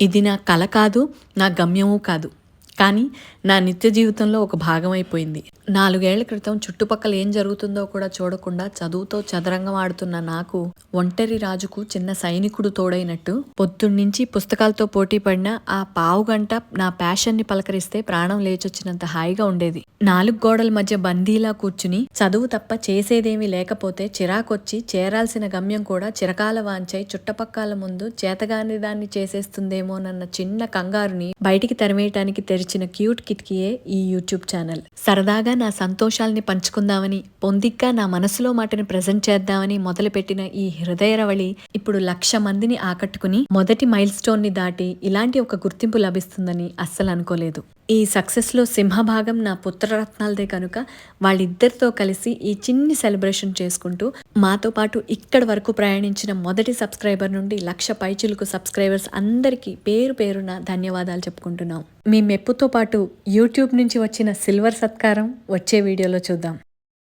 ఇది నా కల కాదు నా గమ్యము కాదు. కానీ నా నిత్య జీవితంలో ఒక భాగం అయిపోయింది. నాలుగేళ్ళ క్రితం చుట్టుపక్కల ఏం జరుగుతుందో కూడా చూడకుండా చదువుతో చదరంగం ఆడుతున్న నాకు ఒంటరి రాజుకు చిన్న సైనికుడు తోడైనట్టు పొద్దున్నుంచి పుస్తకాలతో పోటీ పడిన ఆ పావు గంట నా ప్యాషన్ని పలకరిస్తే ప్రాణం లేచొచ్చినంత హాయిగా ఉండేది. నాలుగు గోడల మధ్య బందీలా కూర్చుని చదువు తప్ప చేసేదేమీ లేకపోతే చిరాకొచ్చి చేరాల్సిన గమ్యం కూడా చిరకాల వాంచై చుట్టపక్కల ముందు చేతగాని దాన్ని చేసేస్తుందేమోనన్న చిన్న కంగారుని బయటికి తరిమేయటానికి తెరిచిన క్యూట్ కిటికీయే ఈ యూట్యూబ్ ఛానల్. సరదాగా నా సంతోషాల్ని పంచుకుందామని పొందిగ్గా నా మనసులో మాటని ప్రజెంట్ చేద్దామని మొదలుపెట్టిన ఈ హృదయరవళి ఇప్పుడు లక్ష మందిని ఆకట్టుకుని మొదటి మైల్ స్టోన్ని దాటి ఇలాంటి ఒక గుర్తింపు లభిస్తుందని అస్సలు అనుకోలేదు. ఈ సక్సెస్లో సింహభాగం నా పుత్రరత్నాలదే కనుక వాళ్ళిద్దరితో కలిసి ఈ చిన్ని సెలబ్రేషన్ చేసుకుంటూ మాతో పాటు ఇక్కడి వరకు ప్రయాణించిన మొదటి సబ్స్క్రైబర్ నుండి లక్ష పైచులకు సబ్స్క్రైబర్స్ అందరికీ పేరు పేరున ధన్యవాదాలు చెప్పుకుంటున్నాం. మీ మెప్పుతో పాటు యూట్యూబ్ నుంచి వచ్చిన సిల్వర్ సత్కారం వచ్చే వీడియోలో చూద్దాం.